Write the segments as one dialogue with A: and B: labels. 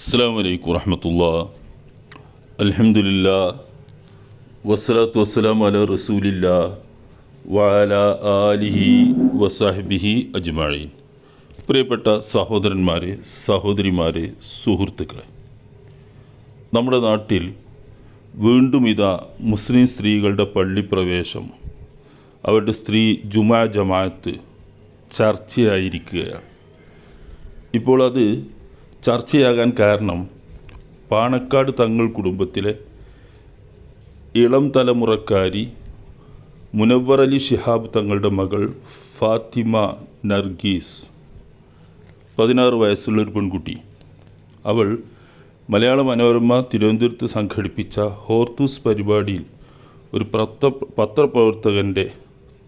A: അസ്സാം വലൈക്കും വറഹമത്തുള്ള. അലഹമുല്ല വസ്സലാത്തു വസ്സലാം അല റസൂലില്ല വഅല ആലിഹി വസാഹിബിഹി അജ്മഴീൻ പ്രിയപ്പെട്ട സഹോദരന്മാരെ സഹോദരിമാരെ സുഹൃത്തുക്കളെ. നമ്മുടെ നാട്ടിൽ വീണ്ടും ഇതാ മുസ്ലിം സ്ത്രീകളുടെ പള്ളിപ്രവേശം. അവരുടെ സ്ത്രീ ജുമാ ജമാഅത്ത് ചർച്ചയായിരിക്കുകയാണ്. ഇപ്പോൾ അത് ചർച്ചയാകാൻ കാരണം പാണക്കാട് തങ്ങൾ കുടുംബത്തിലെ ഇളം തലമുറക്കാരി മുനവ്വർ അലി ഷിഹാബ് തങ്ങളുടെ മകൾ ഫാത്തിമ നർഗീസ്. പതിനാറ് വയസ്സുള്ള ഒരു പെൺകുട്ടി. അവൾ മലയാള മനോരമ തിരുവനന്തപുരത്ത് സംഘടിപ്പിച്ച ഹോർത്തൂസ് പരിപാടിയിൽ ഒരു പത്ര പത്രപ്രവർത്തകന്റെ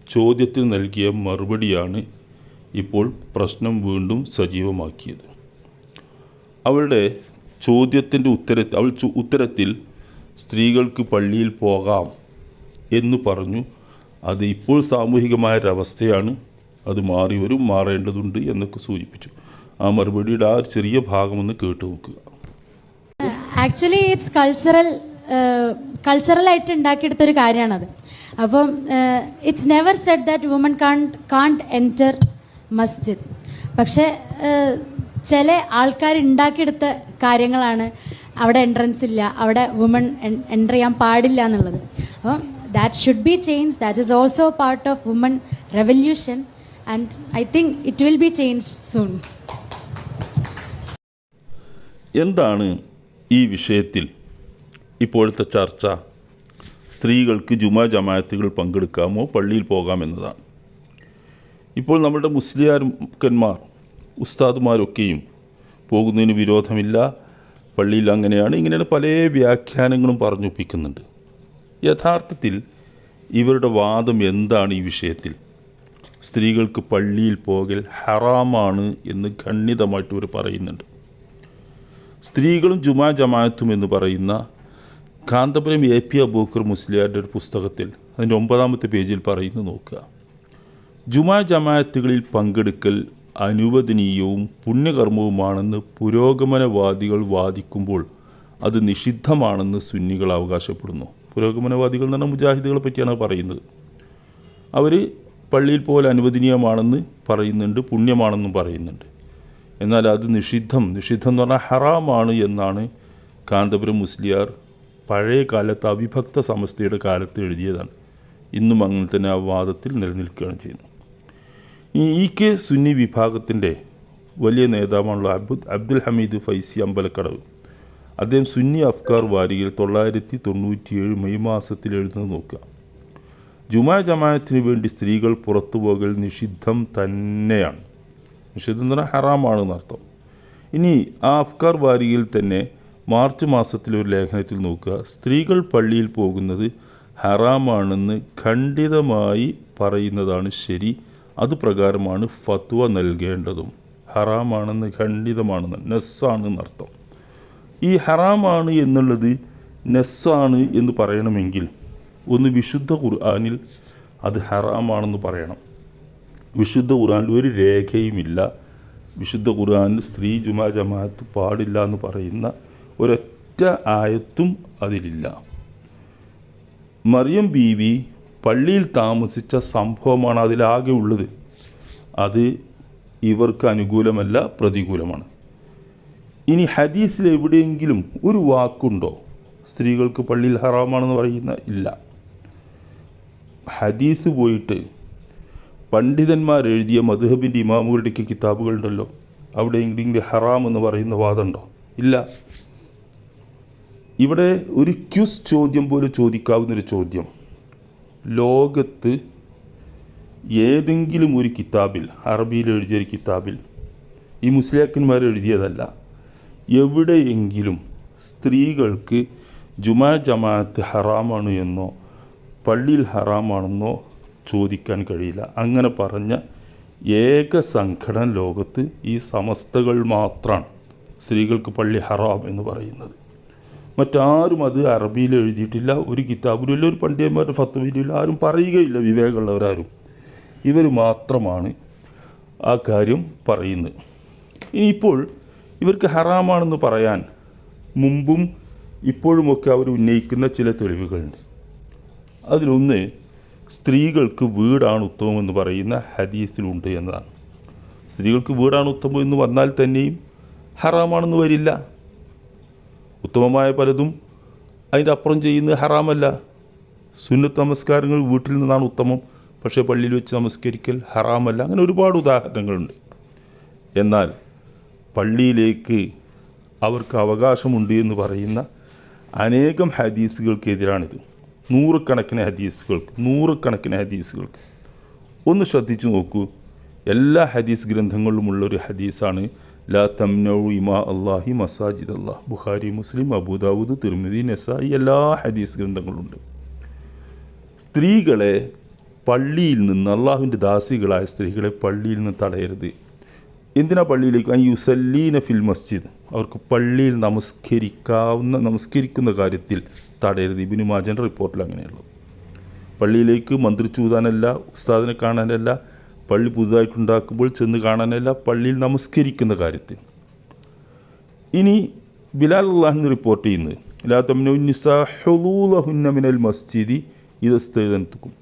A: ചോദ്യത്തിന് നൽകിയ മറുപടിയാണ് ഇപ്പോൾ പ്രശ്നം വീണ്ടും സജീവമാക്കിയത്. അവളുടെ ചോദ്യത്തിന്റെ ഉത്തര അവൾ ഉത്തരത്തിൽ സ്ത്രീകൾക്ക് പള്ളിയിൽ പോകാം എന്ന് പറഞ്ഞു. അത് ഇപ്പോൾ സാമൂഹികമായ ഒരവസ്ഥയാണ് അത് മാറി വരും മാറേണ്ടതുണ്ട് എന്നൊക്കെ സൂചിപ്പിച്ചു. ആ മറുപടിയുടെ ആ ചെറിയ ചെറിയ ഭാഗമെന്ന് കേട്ടു നോക്കുക.
B: ആക്ച്വലി ഇറ്റ്സ് കൾച്ചറൽ കൾച്ചറലായിട്ട് ഉണ്ടാക്കിയെടുത്തൊരു കാര്യമാണത്. അപ്പം it's never said that woman can can enter മസ്ജിദ് പക്ഷേ ചില ആൾക്കാർ ഉണ്ടാക്കിയെടുത്ത കാര്യങ്ങളാണ് അവിടെ എൻട്രൻസ് ഇല്ല അവിടെ വുമൺ എന്റർ ചെയ്യാൻ പാടില്ല എന്നുള്ളത്. അപ്പം that should be change that is also part of woman revolution and I think it will be change soon
A: എന്താണ് ഈ വിഷയത്തിൽ ഇപ്പോഴത്തെ ചർച്ച? സ്ത്രീകൾക്ക് ജുമാ ജമാഅത്തുകൾ പങ്കെടുക്കാമോ? പള്ളിയിൽ പോകാമെന്നതാണ്. ഇപ്പോൾ നമ്മുടെ മുസ്ലിയാർക്കന്മാർ ഉസ്താദുമാരൊക്കെയും പോകുന്നതിന് വിരോധമില്ല. പള്ളിയിൽ അങ്ങനെയാണ് ഇങ്ങനെയാണ് പല വ്യാഖ്യാനങ്ങളും പറഞ്ഞൊപ്പിക്കുന്നുണ്ട്. യഥാർത്ഥത്തിൽ ഇവരുടെ വാദം എന്താണ് ഈ വിഷയത്തിൽ? സ്ത്രീകൾക്ക് പള്ളിയിൽ പോകൽ ഹറാമാണ് എന്ന് ഖണ്ഡിതമായിട്ട് ഇവർ പറയുന്നുണ്ട്. സ്ത്രീകളും ജുമാ ജമാഅത്തും എന്ന് പറയുന്ന കാന്തപുരം എ പി അബൂക്കർ മുസ്ലിയാരുടെ ഒരു പുസ്തകത്തിൽ അതിന്റെ ഒമ്പതാമത്തെ പേജിൽ പറയുന്നു നോക്കുക. ജുമാ ജമാഅത്തുകളിൽ പങ്കെടുക്കൽ അനുവദനീയവും പുണ്യകർമ്മവുമാണെന്ന് പുരോഗമനവാദികൾ വാദിക്കുമ്പോൾ അത് നിഷിദ്ധമാണെന്ന് സുന്നികൾ അവകാശപ്പെടുന്നു. പുരോഗമനവാദികൾ എന്ന് പറഞ്ഞാൽ മുജാഹിദുകളെ പറ്റിയാണ് പറയുന്നത്. അവർ പള്ളിയിൽ പോലെ അനുവദനീയമാണെന്ന് പറയുന്നുണ്ട് പുണ്യമാണെന്നും പറയുന്നുണ്ട്. എന്നാൽ അത് നിഷിദ്ധം നിഷിദ്ധം എന്ന് പറഞ്ഞാൽ ഹറാമാണ് എന്നാണ് കാന്തപുരം മുസ്ലിയാർ പഴയ കാലത്ത് അവിഭക്ത സമസ്തയുടെ കാലത്ത് എഴുതിയതാണ്. ഇന്നും അങ്ങനെ തന്നെ ആ വാദത്തിൽ നിലനിൽക്കുകയാണ് ചെയ്യുന്നത്. ഈ ഇ കെ സുന്നി വിഭാഗത്തിന്റെ വലിയ നേതാവാണുള്ള അബ്ദുൽ അബ്ദുൽ ഹമീദ് ഫൈസി അമ്പലക്കടവ്. അദ്ദേഹം സുന്നി അഫ്കാർ വാരികയിൽ തൊള്ളായിരത്തി തൊണ്ണൂറ്റിയേഴ് മെയ് മാസത്തിൽ എഴുതുന്നത് നോക്കുക. ജുമാ ജമാഅത്തിന് വേണ്ടി സ്ത്രീകൾ പുറത്തു പോകൽ നിഷിദ്ധം തന്നെയാണ്. നിഷിദ്ധം എന്ന് ഹറാമാണ് എന്നർത്ഥം ഇനി ആ അഫ്കാർ വാരികയിൽ തന്നെ മാർച്ച് മാസത്തിലെ ഒരു ലേഖനത്തിൽ നോക്കുക. സ്ത്രീകൾ പള്ളിയിൽ പോകുന്നത് ഹറാമാണെന്ന് ഖണ്ഡിതമായി പറയുന്നതാണ് ശരി. അതുപ്രകാരമാണ് ഫത്വ നൽകേണ്ടതും. ഹറാമാണെന്ന് ഖണ്ഡിതമാണെന്ന് നെസ്സാണ് എന്നർത്ഥം. ഈ ഹറാമാണ് എന്നുള്ളത് നെസ്സാണ് എന്ന് പറയണമെങ്കിൽ ഒന്ന് വിശുദ്ധ ഖുർആാനിൽ അത് ഹറാമാണെന്ന് പറയണം. വിശുദ്ധ ഖുർആാനിൽ ഒരു രേഖയുമില്ല. വിശുദ്ധ ഖുർആാനിൽ സ്ത്രീ ജുമാ ജമാഅത്ത് പാടില്ല എന്ന് പറയുന്ന ഒരൊറ്റ ആയത്തും അതിലില്ല. മറിയം ബീവി പള്ളിയിൽ താമസിച്ച സംഭവമാണ് അതിലാകെ ഉള്ളത്. അത് ഇവർക്ക് അനുകൂലമല്ല പ്രതികൂലമാണ്. ഇനി ഹദീസിൽ എവിടെയെങ്കിലും ഒരു വാക്കുണ്ടോ? സ്ത്രീകൾക്ക് പള്ളിയിൽ ഹറാമാണെന്ന് പറയുന്ന ഇല്ല. ഹദീസ് പോയിട്ട് പണ്ഡിതന്മാർ എഴുതിയ മധുഹബിന്റെ ഇമാമുകളുടെയൊക്കെ കിതാബുകളുണ്ടല്ലോ അവിടെ എങ്കിലും ഹറാം എന്ന് പറയുന്ന വാദമുണ്ടോ? ഇല്ല. ഇവിടെ ഒരു ക്യുസ് ചോദ്യം പോലെ ചോദിക്കാവുന്നൊരു ചോദ്യം. ലോകത്ത് ഏതെങ്കിലും ഒരു കിതാബിൽ അറബിയിൽ എഴുതിയ ഒരു കിതാബിൽ ഈ മുസ്ലിയാക്കന്മാർ എഴുതിയതല്ല. എവിടെയെങ്കിലും സ്ത്രീകൾക്ക് ജുമാ ജമാഅത്ത് ഹറാമാണ് എന്നോ പള്ളിയിൽ ഹറാമാണെന്നോ ചോദിക്കാൻ കഴിയില്ല. അങ്ങനെ പറഞ്ഞ ഏക സംഘടന ലോകത്ത് ഈ സമസ്തകൾ മാത്രമാണ് സ്ത്രീകൾക്ക് പള്ളി ഹറാം എന്ന് പറയുന്നത്. മറ്റാരും അത് അറബിയിൽ എഴുതിയിട്ടില്ല. ഒരു കിതാബിലും ഇല്ല ഒരു പണ്ഡിതന്മാരുടെ ഫത്വയിലും ആരും പറയുകയില്ല വിവേകമുള്ളവരാരും. ഇവർ മാത്രമാണ് ആ കാര്യം പറയുന്നത്. ഇപ്പോൾ ഇവർക്ക് ഹറാമാണെന്ന് പറയാൻ മുമ്പും ഇപ്പോഴുമൊക്കെ അവർ ഉന്നയിക്കുന്ന ചില തെളിവുകളുണ്ട്. അതിലൊന്ന് സ്ത്രീകൾക്ക് വീടാണ് ഉത്തമം എന്ന് പറയുന്ന ഹദീസിലുണ്ട് എന്നതാണ്. സ്ത്രീകൾക്ക് വീടാണ് ഉത്തമം എന്ന് വന്നാൽ തന്നെയും ഹറാമാണെന്ന് വരില്ല. ഉത്തമമായ പലതും അതിന്റെ അപ്പുറം ചെയ്യുന്നത് ഹറാമല്ല. സുന്നത്ത് നമസ്കാരങ്ങൾ വീട്ടിൽ നിന്നാണ് ഉത്തമം. പക്ഷേ പള്ളിയിൽ വെച്ച് നമസ്കരിക്കൽ ഹറാമല്ല. അങ്ങനെ ഒരുപാട് ഉദാഹരണങ്ങളുണ്ട്. എന്നാൽ പള്ളിയിലേക്ക് അവർക്ക് അവകാശമുണ്ട് എന്ന് പറയുന്ന അനേകം ഹദീസുകൾക്കെതിരാണിത്. നൂറുകണക്കിന് ഹദീസുകൾക്ക് നൂറുകണക്കിന് ഹദീസുകൾക്ക്. ഒന്ന് ശ്രദ്ധിച്ചു നോക്കൂ. എല്ലാ ഹദീസ് ഗ്രന്ഥങ്ങളിലുമുള്ള ഒരു ഹദീസാണ് ലാ തംനൌ ഇമാ അള്ളാഹി മസാജിദ് അള്ളാഹ് Bukhari Muslim Abu Dawud Tirmidhi Nasai എല്ലാ ഹദീസ് ഗ്രന്ഥങ്ങളുണ്ട്. സ്ത്രീകളെ പള്ളിയിൽ നിന്ന് അള്ളാഹുവിന്റെ ദാസികളായ സ്ത്രീകളെ പള്ളിയിൽ നിന്ന് തടയരുത്. എന്തിനാ പള്ളിയിലേക്ക്? ആ യുസല്ലീന ഫിൽ മസ്ജിദ്. അവർക്ക് പള്ളിയിൽ നമസ്കരിക്കാവുന്ന നമസ്കരിക്കുന്ന കാര്യത്തിൽ തടയരുത്. ഇബിനു മാജന്റെ റിപ്പോർട്ടിൽ അങ്ങനെയുള്ളത്. പള്ളിയിലേക്ക് മന്ത്രിച്ചൂതാനല്ല ഉസ്താദിനെ കാണാനല്ല പള്ളി പുതുതായിട്ടുണ്ടാക്കുമ്പോൾ ചെന്ന് കാണാനല്ല പള്ളിയിൽ നമസ്കരിക്കുന്ന കാര്യത്തിൽ. ഇനി ബിലാൽ അള്ളാഹിന് റിപ്പോർട്ട് ചെയ്യുന്നത് മസ്ജിദി ഇത് ഇതസ്തേതനത്തുക്കും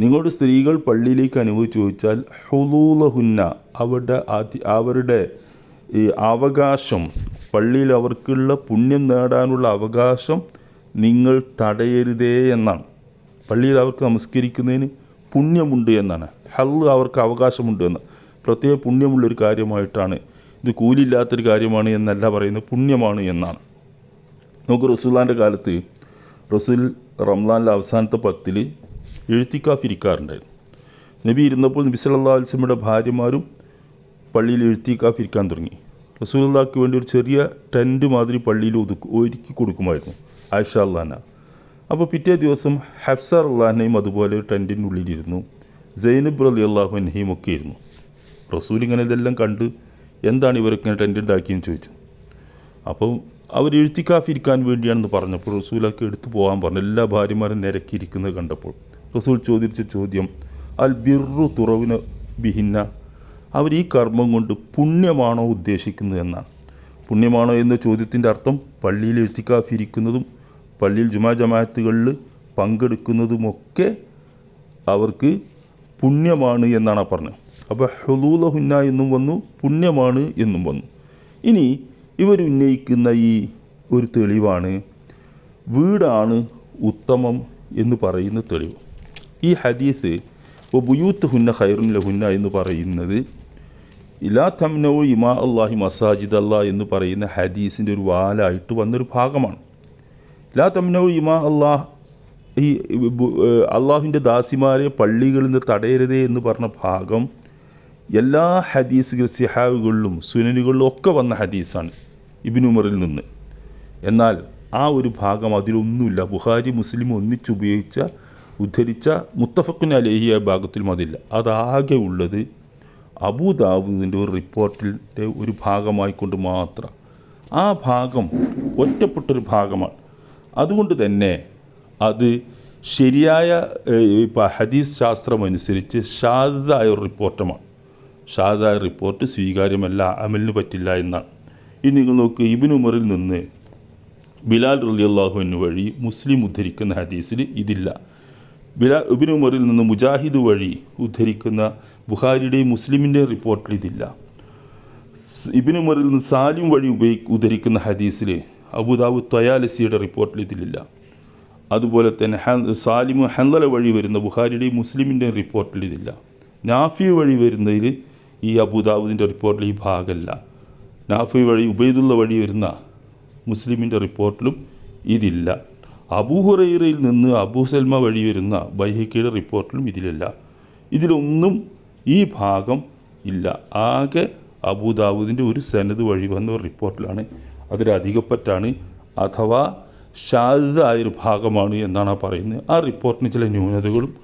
A: നിങ്ങളുടെ സ്ത്രീകൾ പള്ളിയിലേക്ക് അനുവദിച്ചു ചോദിച്ചാൽ ഹുലൂലഹുന്ന അവരുടെ അവരുടെ ഈ അവകാശം പള്ളിയിൽ അവർക്കുള്ള പുണ്യം നേടാനുള്ള അവകാശം നിങ്ങൾ തടയരുതേ എന്നാണ്. പള്ളിയിൽ അവർക്ക് നമസ്കരിക്കുന്നതിന് പുണ്യമുണ്ട് എന്നാണ്. ഹല്ല് അവർക്ക് അവകാശമുണ്ട് എന്ന്. പ്രത്യേക പുണ്യമുള്ളൊരു കാര്യമായിട്ടാണ്. ഇത് കൂലിയില്ലാത്തൊരു കാര്യമാണ് എന്നല്ല പറയുന്നത്. പുണ്യമാണ് എന്നാണ്. നമുക്ക് റസൂല്ലാന്റെ കാലത്ത് റസൂൽ റംലാനിലെ അവസാനത്തെ പത്തിൽ എഴുത്തിക്കാഫിരിക്കാറുണ്ടായിരുന്നു നബി ഇരുന്നപ്പോൾ നബി സല്ലല്ലാഹു അലൈഹി വസല്ലമയുടെ ഭാര്യമാരും പള്ളിയിൽ എഴുത്തിക്കാഫിരിക്കാൻ തുടങ്ങി. റസൂലുള്ളാഹിക്ക് വേണ്ടി ഒരു ചെറിയ ടെന്റ് മാതിരി പള്ളിയിൽ ഒതുക്കി ഒരുക്കി കൊടുക്കുമായിരുന്നു. ആയിഷ അള്ളഹാന അപ്പോൾ പിറ്റേ ദിവസം ഹഫ്സർ അള്ളാഹിനെയും അതുപോലെ ഒരു ടെന്റിന്റെ ഉള്ളിലിരുന്നു. സൈനബ് അലി അള്ളാഹു ഒക്കെ ഇരുന്നു റസൂൽ ഇങ്ങനെ ഇതെല്ലാം കണ്ട് എന്താണ് ഇവരൊക്കെ ഇങ്ങനെ ടെന്റ് ഉണ്ടാക്കിയെന്ന് ചോദിച്ചു. അപ്പം അവർ എഴുത്തിക്കാഫിരിക്കാൻ വേണ്ടിയാണെന്ന് പറഞ്ഞപ്പോൾ റസൂലൊക്കെ എടുത്തു പോകാൻ പറഞ്ഞു. എല്ലാ ഭാര്യമാരും നിരക്കിയിരിക്കുന്നത് കണ്ടപ്പോൾ. റസൂൽ ചോദിച്ച ചോദ്യം അൽ ബിറു തുറവിന് ബിഹിന്ന? അവർ ഈ കർമ്മം കൊണ്ട് പുണ്യമാണോ ഉദ്ദേശിക്കുന്നത് എന്നാണ്. പുണ്യമാണോ എന്ന ചോദ്യത്തിന്റെ അർത്ഥം പള്ളിയിൽ എഴുത്തിക്കാഫിരിക്കുന്നതും പള്ളിയിൽ ജുമാ ജമാഅത്തുകളിൽ പങ്കെടുക്കുന്നതുമൊക്കെ അവർക്ക് പുണ്യമാണ് എന്നാണ് പറഞ്ഞത്. അപ്പോൾ ഹുലൂലഹുന്ന എന്നും വന്നു പുണ്യമാണ് എന്നും വന്നു. ഇനി ഇവർ ഉന്നയിക്കുന്ന ഈ ഒരു തെളിവാണ് വീടാണ് ഉത്തമം എന്ന് പറയുന്ന തെളിവ്. ഈ ഹദീസ് ബുയൂത്ത് ഹുന്ന ഖൈറുൻ ലഹുന്ന എന്ന് പറയുന്നത് ഇലാ തമ്നോ ഇമാ അള്ളാഹി മസാജിദ് അല്ലാ എന്ന് പറയുന്ന ഹദീസിന്റെ ഒരു വാലായിട്ട് വന്നൊരു ഭാഗമാണ്. ലാ തമ്നോ ഇമാ അള്ളാഹ് ഈ അള്ളാഹുവിന്റെ ദാസിമാരെ പള്ളികളിൽ നിന്ന് തടയരുതേ എന്ന് പറഞ്ഞ ഭാഗം എല്ലാ ഹദീസ് സിഹാവുകളിലും സുനനുകളിലും ഒക്കെ വന്ന ഹദീസാണ് ഇബിനുമറിൽ നിന്ന്. എന്നാൽ ആ ഒരു ഭാഗം അതിലൊന്നുമില്ല. ബുഹാരി മുസ്ലിം ഒന്നിച്ചുപയോഗിച്ച ഉദ്ധരിച്ച മുത്തഫക്കുൻ അലേഹിയ ഭാഗത്തിലും അതില്ല. അതാകെ ഉള്ളത് അബൂദാബുദിന്റെ ഒരു റിപ്പോർട്ടിന്റെ ഒരു ഭാഗമായിക്കൊണ്ട് മാത്രം. ആ ഭാഗം ഒറ്റപ്പെട്ടൊരു ഭാഗമാണ്. അതുകൊണ്ട് തന്നെ അത് ശരിയായ ഇപ്പോൾ ഹദീസ് ശാസ്ത്രമനുസരിച്ച് ഷാദായ ഒരു റിപ്പോർട്ടുമാണ്. ഷാദായ റിപ്പോർട്ട് സ്വീകാര്യമല്ല അമലിന് പറ്റില്ല എന്നാണ്. ഇനി നിങ്ങൾ നോക്ക് ഇബിൻ ഉമറിൽ നിന്ന് ബിലാൽ റലിയല്ലാഹുവിന് വഴി മുസ്ലിം ഉദ്ധരിക്കുന്ന ഹദീസിൽ ഇതില്ല. ബിലാ ഇബിൻ ഉമറിൽ നിന്ന് മുജാഹിദ് വഴി ഉദ്ധരിക്കുന്ന ബുഹാരിയുടെയും മുസ്ലിമിന്റെയും റിപ്പോർട്ടിൽ ഇതില്ല. ഇബിൻ ഉമറിൽ നിന്ന് സാലിം വഴി ഉപയോഗി ഉദ്ധരിക്കുന്ന ഹദീസിൽ അബുദാബു തയാലസിയുടെ റിപ്പോർട്ടിൽ ഇതിലില്ല. അതുപോലെ തന്നെ സാലിമു ഹന്തല വഴി വരുന്ന ബുഹാരിയുടെയും മുസ്ലിമിന്റെയും റിപ്പോർട്ടിൽ ഇതില്ല. നാഫി വഴി വരുന്നതിൽ ഈ അബുദാബുദിന്റെ റിപ്പോർട്ടിൽ ഈ ഭാഗമല്ല. നാഫി വഴി ഉബൈദുള്ള വഴി വരുന്ന മുസ്ലിമിന്റെ റിപ്പോർട്ടിലും ഇതില്ല. അബൂഹുറൈറയിൽ നിന്ന് അബൂ സൽമ വഴി വരുന്ന ബൈഹക്കിയുടെ റിപ്പോർട്ടിലും ഇതിലില്ല. ഇതിലൊന്നും ഈ ഭാഗം ഇല്ല. ആകെ അബൂദാബുദിന്റെ ഒരു സനത് വഴി വന്ന റിപ്പോർട്ടിലാണ് അതിലധികപ്പറ്റാണ് അഥവാ ഷാദായൊരു ഭാഗമാണ് എന്നാണ് പറയുന്നത്. ആ റിപ്പോർട്ടിന് ചില ന്യൂനതകളും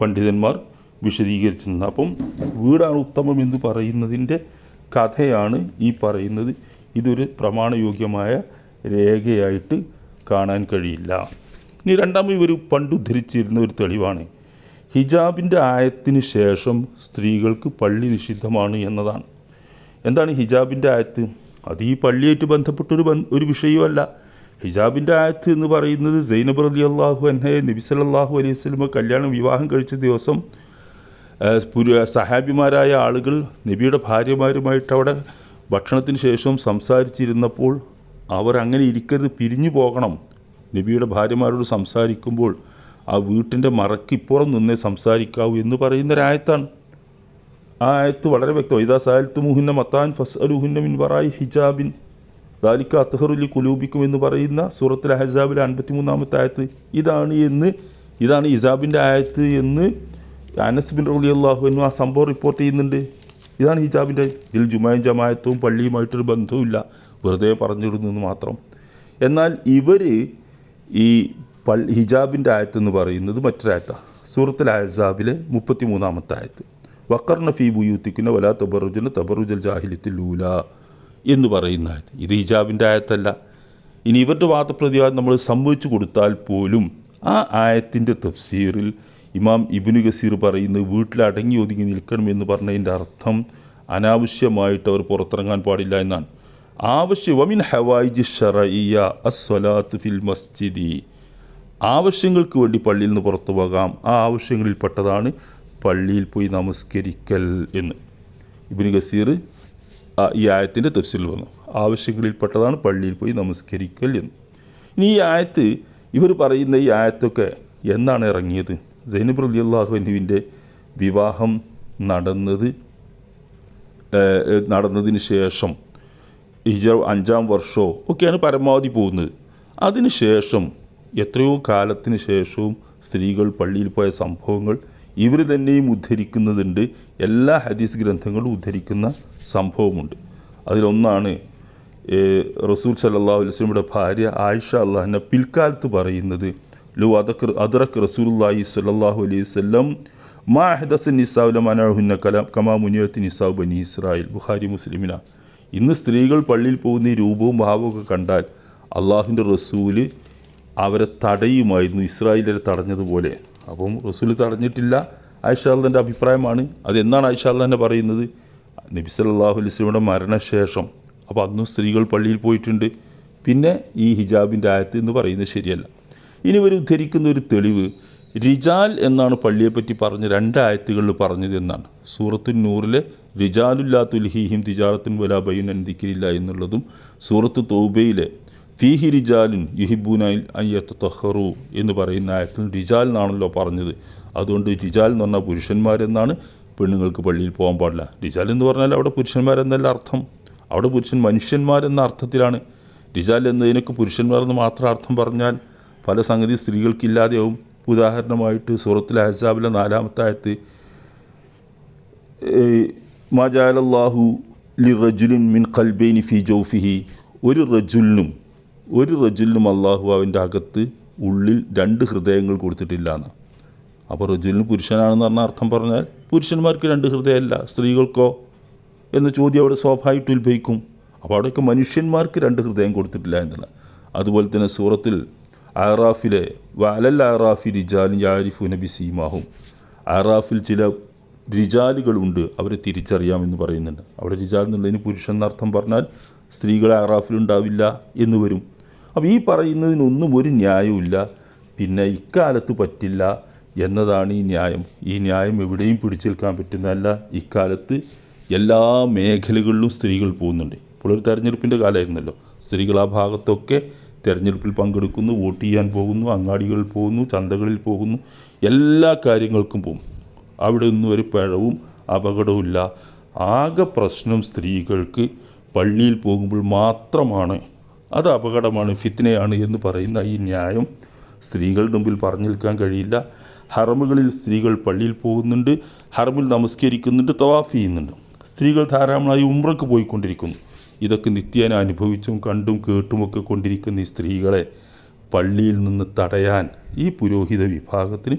A: പണ്ഡിതന്മാർ വിശദീകരിച്ചിരുന്നത് അപ്പം വീടാണ് ഉത്തമം എന്ന് പറയുന്നതിന്റെ കഥയാണ് ഈ പറയുന്നത്. ഇതൊരു പ്രമാണയോഗ്യമായ രേഖയായിട്ട് കാണാൻ കഴിയില്ല. ഇനി രണ്ടാമത് ഇവർ പണ്ടുദ്ധരിച്ചിരുന്ന ഒരു തെളിവാണ്. ഹിജാബിന്റെ ആയത്തിന് ശേഷം സ്ത്രീകൾക്ക് പള്ളി നിഷിദ്ധമാണ് എന്നതാണ്. എന്താണ് ഹിജാബിന്റെ ആയത്ത്? അത് ഈ പള്ളിയായിട്ട് ബന്ധപ്പെട്ടൊരു ബന്ധ ഒരു വിഷയമല്ല. ഹിജാബിന്റെ ആയത്ത് എന്ന് പറയുന്നത് സൈനബ് അലി അള്ളാഹു അൻഹയെ നബി സല്ലല്ലാഹു അലൈഹി വസല്ലമ കല്യാണം വിവാഹം കഴിച്ച ദിവസം സഹാബിമാരായ ആളുകൾ നബിയുടെ ഭാര്യമാരുമായിട്ട് അവിടെ ഭക്ഷണത്തിന് ശേഷം സംസാരിച്ചിരുന്നപ്പോൾ അവർ അങ്ങനെ ഇരിക്കരുത് പിരിഞ്ഞു പോകണം. നബിയുടെ ഭാര്യമാരോട് സംസാരിക്കുമ്പോൾ ആ വീട്ടിന്റെ മറക്കിപ്പുറം നിന്നേ സംസാരിക്കാവൂ എന്ന് പറയുന്നൊരായത്താണ്. ആയത്ത് വളരെ വ്യക്തമായി ഇതാ സാലത്ത് മുഹിന്ന മത്താൻ ഫസ് മിൻ വറായി ഹിജാബിൻ. ദാലിക്ക അത്തഹറുലി കുലൂബിക്കും എന്ന് പറയുന്ന സൂറത്തിൽ അഹസാബിലെ അൻപത്തി മൂന്നാമത്തെ ആയത്ത് ഇതാണ് എന്ന് ഇതാണ് ഹിജാബിന്റെ ആയത്ത് എന്ന് അനസ് ബിൻ റലി അള്ളാഹു എന്നും ആ സംഭവം റിപ്പോർട്ട് ചെയ്യുന്നുണ്ട്. ഇതാണ് ഹിജാബിന്റെ ഇതിൽ ജുമായും ജമായത്തും പള്ളിയുമായിട്ടൊരു ബന്ധവുമില്ല. വെറുതെ പറഞ്ഞിടുന്നെന്ന് മാത്രം. എന്നാൽ ഇവർ ഈ പൾ ഹിജാബിന്റെ ആയത്ത് എന്ന് പറയുന്നത് മറ്റൊരായത്താണ് സൂറത്തിൽ അഹസാബിലെ മുപ്പത്തി മൂന്നാമത്തെ ആയത്ത്. വക്കർണ ഫീ ബുയൂത്തിക്കുന്ന വലാ തബറുജുന തബറുജൽ ജാഹിലിത്തിൽ ലൂല എന്ന് പറയുന്ന ഇത് ഹിജാബിന്റെ ആയത്തല്ല. ഇനി ഇവരുടെ വാദപ്രതിവാദം നമ്മൾ സമ്മതിച്ചു കൊടുത്താൽ പോലും ആ ആയത്തിന്റെ തഫ്സീറിൽ ഇമാം ഇബിനു ഗസീർ പറയുന്നത് വീട്ടിൽ അടങ്ങി ഒതുങ്ങി നിൽക്കണമെന്ന് പറഞ്ഞതിന്റെ അർത്ഥം അനാവശ്യമായിട്ട് അവർ പുറത്തിറങ്ങാൻ പാടില്ല എന്നാണ്. ആവശ്യ വമിൻ ഹവായിജ് ഷറയ്യ അസ്വലാത്ത് ഫിൽ മസ്ജിദി. ആവശ്യങ്ങൾക്ക് വേണ്ടി പള്ളിയിൽ നിന്ന് പുറത്തു പോകാം. ആ ആവശ്യങ്ങളിൽപ്പെട്ടതാണ് പള്ളിയിൽ പോയി നമസ്കരിക്കൽ എന്ന്. ഇബിന് ഗസീർ ഈ ആയത്തിന്റെ തഫ്സീൽ വന്നു. ആവശ്യങ്ങളിൽപ്പെട്ടതാണ് പള്ളിയിൽ പോയി നമസ്കരിക്കൽ എന്ന്. ഇനി ഈ ആയത്ത് ഇവർ പറയുന്ന ഈ ആയത്തൊക്കെ എന്നാണ് ഇറങ്ങിയത്? സൈനബ് റലി അള്ളാഹുവിന്റെ വിവാഹം നടന്നത് നടന്നതിന് ശേഷം ഹിജ അഞ്ചാം വർഷമോ ഒക്കെയാണ് പരമാവധി പോകുന്നത്. അതിന് ശേഷം എത്രയോ കാലത്തിന് ശേഷവും സ്ത്രീകൾ പള്ളിയിൽ പോയ സംഭവങ്ങൾ ഇവർ തന്നെയും ഉദ്ധരിക്കുന്നതുണ്ട്. എല്ലാ ഹദീസ് ഗ്രന്ഥങ്ങളും ഉദ്ധരിക്കുന്ന സംഭവമുണ്ട്. അതിലൊന്നാണ് റസൂൽ സല്ലല്ലാഹു അലൈഹി വസല്ലമയുടെ ഭാര്യ ആയിഷ അള്ളാഹിനെ പിൽക്കാലത്ത് പറയുന്നത് ലു അതക്ക് അദറക്ക് റസൂലുള്ളാഹി സ്വല്ലല്ലാഹു അലൈഹി വസല്ലം മാ അഹദസ് നിസാവുല മനാഹുന്ന കലാം കമാ മുനിയത്ത് നിസാവ് ബനി ഇസ്രായേൽ ബുഹാരി മുസ്ലിമിന. ഇന്ന് സ്ത്രീകൾ പള്ളിയിൽ പോകുന്ന ഈ രൂപവും ഭാവവും കണ്ടാൽ അള്ളാഹുവിന്റെ റസൂൽ അവരെ തടയുമായിരുന്നു ഇസ്രായേലരെ തടഞ്ഞതുപോലെ. അപ്പം റസൂൽ തടഞ്ഞിട്ടില്ല. ആയിഷാള്ളന്റെ അഭിപ്രായമാണ്. അതെന്നാണ് ആയിഷാള്ളന്നെ പറയുന്നത്? നബി അലൈഹി വസല്ലമയുടെ മരണശേഷം. അപ്പോൾ അന്നും സ്ത്രീകൾ പള്ളിയിൽ പോയിട്ടുണ്ട്. പിന്നെ ഈ ഹിജാബിന്റെ ആയത്ത് എന്ന് പറയുന്നത് ശരിയല്ല. ഇനി ഒരു ഉദ്ധരിക്കുന്ന ഒരു തെളിവ് റിജാൽ എന്നാണ് പള്ളിയെപ്പറ്റി പറഞ്ഞ രണ്ട് ആയത്തുകളിൽ പറഞ്ഞത് എന്നാണ്. സൂറത്തു നൂറിലെ റിജാലുല്ലാത്തുൽഹീഹിം തിജാറത്തുൻ വലാ ബൈൻ ദിക്കിരില്ല എന്നുള്ളതും സൂറത്ത് തൗബയിലെ ഫീഹി റിജാലുൻ യുഹിബൂനായി അയ്യത്ത് തഹറു എന്ന് പറയുന്ന ആയത്തിൽ റിജാൽ എന്നാണല്ലോ പറഞ്ഞത്. അതുകൊണ്ട് റിജാൽ എന്ന് പറഞ്ഞാൽ പുരുഷന്മാരെന്നാണ്. പെണ്ണുങ്ങൾക്ക് പള്ളിയിൽ പോകാൻ പാടില്ല. റിജാൽ എന്ന് പറഞ്ഞാൽ അവിടെ പുരുഷന്മാരെന്നല്ല അർത്ഥം. അവിടെ പുരുഷൻ മനുഷ്യന്മാരെന്ന അർത്ഥത്തിലാണ്. റിജാൽ എന്നതിനൊക്കെ പുരുഷന്മാരെന്ന് മാത്രം അർത്ഥം പറഞ്ഞാൽ പല സംഗതി സ്ത്രീകൾക്കില്ലാതെയാവും. ഉദാഹരണമായിട്ട് സൂറത്തിൽ അഹസാബിലെ നാലാമത്തെ ആയത്ത് മാജാലല്ലാഹു ലി റജുലിൻ മിൻ ഖൽബൈനി ഫി ജൗഫിഹി. ഒരു റജുലിനും ഒരു റജുലിനും അള്ളാഹു അവന്റെ അകത്ത് ഉള്ളിൽ രണ്ട് ഹൃദയങ്ങൾ കൊടുത്തിട്ടില്ല എന്ന് അപ്പോൾ റജുലിന് പുരുഷനാണെന്ന് പറഞ്ഞ അർത്ഥം പറഞ്ഞാൽ പുരുഷന്മാർക്ക് രണ്ട് ഹൃദയമല്ല സ്ത്രീകൾക്കോ? എന്ന ചോദ്യം അവിടെ സ്വാഭാവികമായിട്ട് ഉത്ഭവിക്കും. അപ്പോൾ അവിടെയൊക്കെ മനുഷ്യന്മാർക്ക് രണ്ട് ഹൃദയം കൊടുത്തിട്ടില്ല എന്നുള്ള അതുപോലെ തന്നെ സൂറത്തിൽ ആറാഫിലെ വലൽ ആറാഫി റിജാലും യാരിഫു നബി സീമാഹും ആറാഫിൽ ചില റിജാലുകളുണ്ട് അവരെ തിരിച്ചറിയാമെന്ന് പറയുന്നുണ്ട്. അവിടെ റിജാൽ എന്നുള്ളതിന് പുരുഷൻ എന്നർത്ഥം പറഞ്ഞാൽ സ്ത്രീകൾ ആറാഫിലുണ്ടാവില്ല എന്ന് വരും. അപ്പോൾ ഈ പറയുന്നതിനൊന്നും ഒരു ന്യായവുമില്ല. പിന്നെ ഇക്കാലത്ത് പറ്റില്ല എന്നതാണ് ഈ ന്യായം. ഈ ന്യായം എവിടെയും പിടിച്ചേൽക്കാൻ പറ്റുന്നതല്ല. ഇക്കാലത്ത് എല്ലാ മേഖലകളിലും സ്ത്രീകൾ പോകുന്നുണ്ട്. ഇപ്പോൾ ഒരു തെരഞ്ഞെടുപ്പിന്റെ കാലമായിരുന്നല്ലോ. സ്ത്രീകൾ ആ ഭാഗത്തൊക്കെ തിരഞ്ഞെടുപ്പിൽ പങ്കെടുക്കുന്നു വോട്ട് ചെയ്യാൻ പോകുന്നു അങ്ങാടികളിൽ പോകുന്നു ചന്തകളിൽ പോകുന്നു എല്ലാ കാര്യങ്ങൾക്കും പോകും. അവിടെ ഒന്നും ഒരു പഴവും അപകടവും ഇല്ല. ആകെ പ്രശ്നം സ്ത്രീകൾക്ക് പള്ളിയിൽ പോകുമ്പോൾ മാത്രമാണ് അത് അപകടമാണ് ഫിത്നയാണ് എന്ന് പറയുന്ന ഈ ന്യായം സ്ത്രീകളുടെ മുമ്പിൽ പറഞ്ഞു നിൽക്കാൻ കഴിയില്ല. ഹറമുകളിൽ സ്ത്രീകൾ പള്ളിയിൽ പോകുന്നുണ്ട് ഹറമിൽ നമസ്കരിക്കുന്നുണ്ട് തവാഫ് ചെയ്യുന്നുണ്ട്. സ്ത്രീകൾ ധാരാളമായി ഉമ്രക്ക് പോയിക്കൊണ്ടിരിക്കുന്നു. ഇതൊക്കെ നിത്യേന അനുഭവിച്ചും കണ്ടും കേട്ടുമൊക്കെ കൊണ്ടിരിക്കുന്ന ഈ സ്ത്രീകളെ പള്ളിയിൽ നിന്ന് തടയാൻ ഈ പുരോഹിത വിഭാഗത്തിന്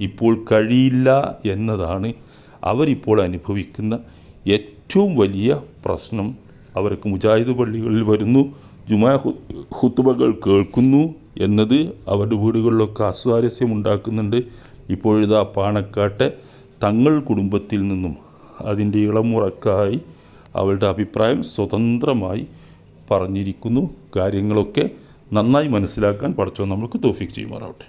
A: ഇപ്പോൾ കഴിയില്ല എന്നതാണ് അവരിപ്പോൾ അനുഭവിക്കുന്ന ഏറ്റവും വലിയ പ്രശ്നം. അവർക്ക് മുജാഹിദ് പള്ളികളിൽ വരുന്നു ജുമാ ഹുത്തുബകൾ കേൾക്കുന്നു എന്നത് അവരുടെ വീടുകളിലൊക്കെ അസ്വാരസ്യം ഉണ്ടാക്കുന്നുണ്ട് ഇപ്പോഴിതാ പാണക്കാട്ടെ തങ്ങൾ കുടുംബത്തിൽ നിന്നും അതിന്റെ ഇളമുറക്കായി അവളുടെ അഭിപ്രായം സ്വതന്ത്രമായി പറഞ്ഞിരിക്കുന്നു. കാര്യങ്ങളൊക്കെ നന്നായി മനസ്സിലാക്കാൻ പഠിച്ചോ നമ്മൾക്ക് തോഫിക് ചെയ്യുമാറാവട്ടെ.